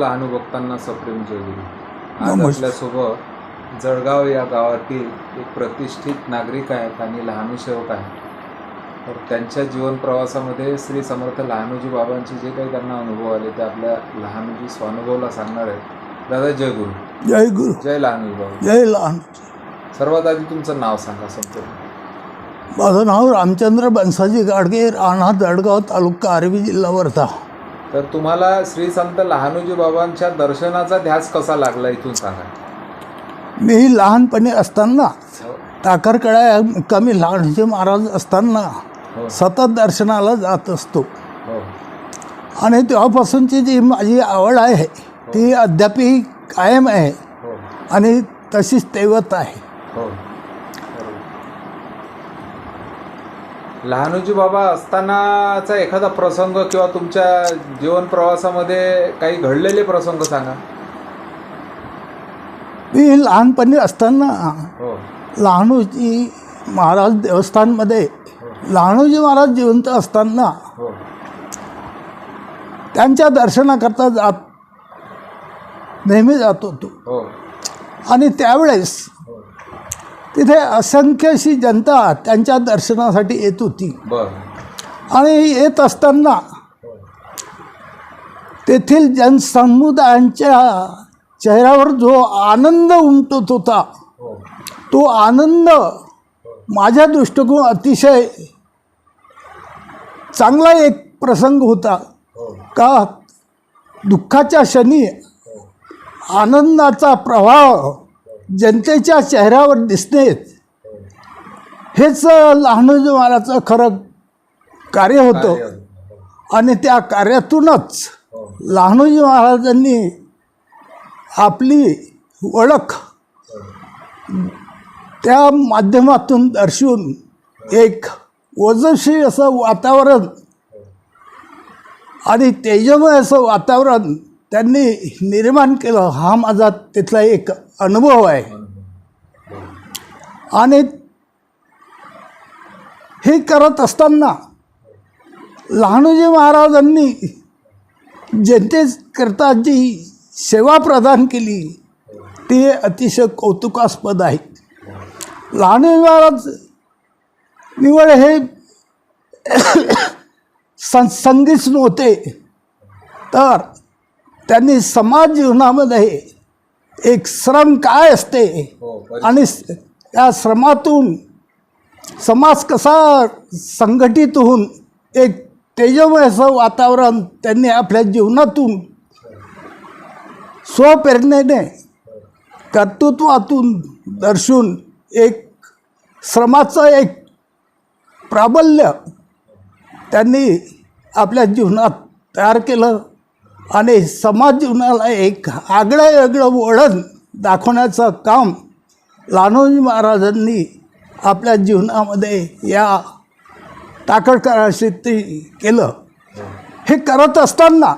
सर्व लहान भक्तांना सप्रेम जयगुरु आज. आपल्यासोबत जळगाव या गावातील एक प्रतिष्ठित नागरिक आहेत आणि लहानू सेवक आहेत. तर त्यांच्या जीवन प्रवासामध्ये श्री समर्थ लहानूजी बाबांचे जे काही त्यांना अनुभव आले ते आपल्या लहानूजी स्वानुभवला सांगणार आहेत. दादा जय गुरु. जय गुरु. जय लहानूजी बाबा. जय लहान. सर्वात आधी तुमचं नाव सांगा संपूर्ण. माझं नाव रामचंद्र बनसाजी गाडगे राणा जळगाव तालुका आर्वी जिल्हा वर्धा. तर तुम्हाला श्री संत लहानूजी बाबांच्या दर्शनाचा ध्यास कसा लागला इथून सांगा. मी लहानपणी असताना टाकरकडा या मुक्कामी लहानजी महाराज असताना हो. सतत दर्शनाला जात असतो. हो. आणि तेव्हापासूनची जी माझी आवड आहे ती अद्यापही कायम आहे. हो. आणि तशीच तेवत आहे हो लहानूजी बाबा असतानाचा एखादा प्रसंग किंवा तुमच्या जीवन प्रवासामध्ये काही घडलेले प्रसंग सांगा. मी लहानपणी असताना हो. लहानूजी महाराज देवस्थानमध्ये लहानूजी महाराज जिवंत असताना हो. त्यांच्या दर्शनाकरता जात नेहमी जात होतो. हो. आणि त्यावेळेस हो तिथे असंख्य अशी जनता त्यांच्या दर्शनासाठी येत होती. आणि येत असताना तेथील जनसमुदायांच्या चेहऱ्यावर जो आनंद उमटत होता हो. तो आनंद माझ्या दृष्टिकोन अतिशय चांगला एक प्रसंग होता. हो. का? दुःखाच्या क्षणी आनंदाचा प्रभाव जनतेच्या चेहऱ्यावर दिसणे हेच लहानोजी महाराजचं खरं कार्य होतं. आणि त्या कार्यातूनच हो. लहानोजी महाराजांनी आपली ओळख त्या माध्यमातून दर्शवून एक ओजस्वी असं वातावरण आणि तेजमय असं वातावरण त्यांनी निर्माण केलं. हा माझा तिथला एक अनुभव आहे. आणि हे करत असताना लहानोजी महाराजांनी जनतेकरता जी सेवा प्रदान केली ती अतिशय कौतुकास्पद आहे. लहानूजी महाराज निवड हे सं संगीच नव्हते तर त्यांनी समाज जीवनामध्ये एक श्रम काय असते? हो आणि त्या श्रमातून समाज कसा संघटित होऊन एक तेजमय असं वातावरण त्यांनी आपल्या जीवनातून स्वप्रेरणेने कर्तृत्वातून दर्शवून एक श्रमाचं एक प्राबल्य त्यांनी आपल्या जीवनात तयार केलं. आणि समाज जीवनाला एक आगळं वेगळं वळण दाखवण्याचं काम लहानोजी महाराजांनी आपल्या जीवनामध्ये या टाकळकराशी केलं. हे करत असताना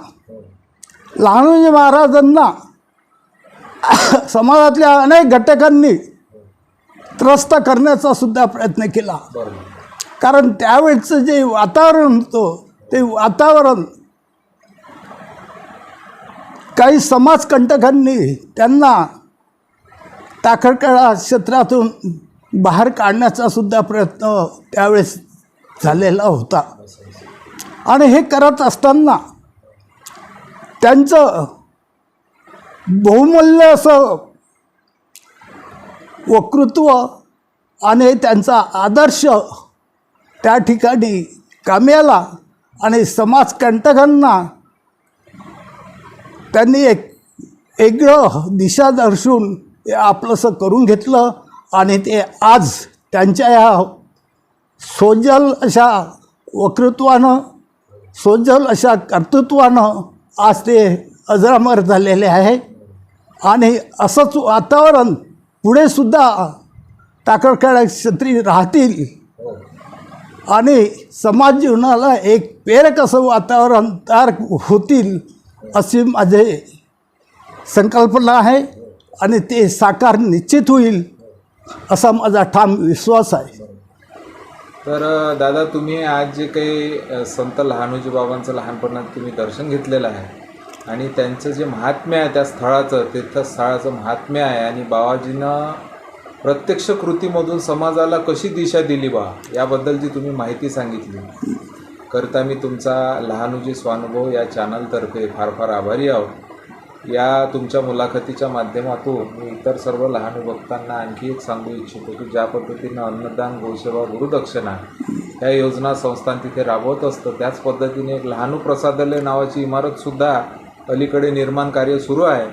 लहानोजी महाराजांना समाजातल्या अनेक घटकांनी त्रस्त करण्याचा सुद्धा प्रयत्न केला. कारण त्यावेळचं जे वातावरण होतं ते वातावरण काही समाजकंटकांनी त्यांना टाकळकडा क्षेत्रातून बाहेर काढण्याचा सुद्धा प्रयत्न त्यावेळेस झालेला होता. आणि हे करत असताना त्यांचं बहुमूल्य असं वक्तृत्व आणि त्यांचा आदर्श त्या ठिकाणी कामी आला आणि समाजकंटकांना त्यांनी एक वेगळं दिशा दर्शून ते आपलंसं करून घेतलं आणि ते आज त्यांच्या या सोजल अशा वक्तृत्वानं सोजल अशा कर्तृत्वानं आज ते अजरामर झालेले आहे. आणि असंच वातावरण पुढे सुद्धा टाकळखेडा क्षेत्री राहतील. आणि समाज जीवनाला एक प्रेरक असं वातावरण तयार होतील. अशी माझे संकल्पना आहे आणि ते साकार निश्चित होईल असा माझा ठाम विश्वास आहे. तर दादा तुम्ही आज जे काही संत लहानोजी बाबांचं लहानपणात तुम्ही दर्शन घेतलेलं आहे आणि त्यांचं जे महात्म्य आहे त्या स्थळाचं तीर्थस्थळाचं महात्म्य आहे आणि बाबाजीनं प्रत्यक्ष कृतीमधून समाजाला कशी दिशा दिली बा याबद्दलची तुम्ही माहिती सांगितली. करता मी तुमचा लहानुजी स्वानुभव या चॅनलतर्फे फार फार आभारी आहोत या तुमच्या मुलाखतीच्या माध्यमातून मी इतर सर्व लहान भक्तांना आणखी एक सांगू इच्छितो की ज्या पद्धतीनं अन्नदान गोसेवा गुरुदक्षिणा या योजना संस्थान तिथे राबवत असतं त्याच पद्धतीने एक लहानू प्रसादालय नावाची इमारतसुद्धा अलीकडे निर्माण कार्य सुरू आहे.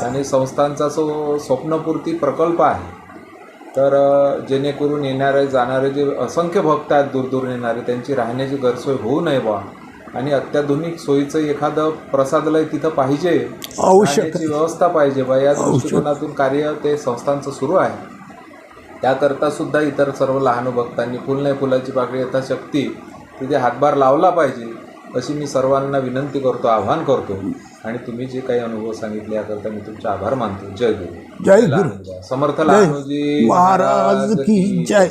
आणि संस्थांचा जो स्वप्नपूर्ती प्रकल्प आहे तर जेणेकरून येणारे जाणारे जे असंख्य भक्त आहेत दूरदूरून येणारे त्यांची राहण्याची गैरसोय होऊ नये बा. आणि अत्याधुनिक सोयीचं एखादं प्रसादालय तिथं पाहिजे. आवश्यक. राहण्याची व्यवस्था पाहिजे बा. या दृष्टिकोनातून कार्य ते संस्थांचं सुरू आहे. त्याकरता सुद्धा इतर सर्व लहान भक्तांनी फुल नाही फुलाची पाकळी यथाशक्ती तिथे हातभार लावला पाहिजे अशी मी सर्वांना विनंती करतो आवाहन करतो. आणि तुम्ही जे काही अनुभव सांगितले याकरता मी तुमचे आभार मानतो. जय गुरु. जय गुरु. समर्थ महाराज की जय.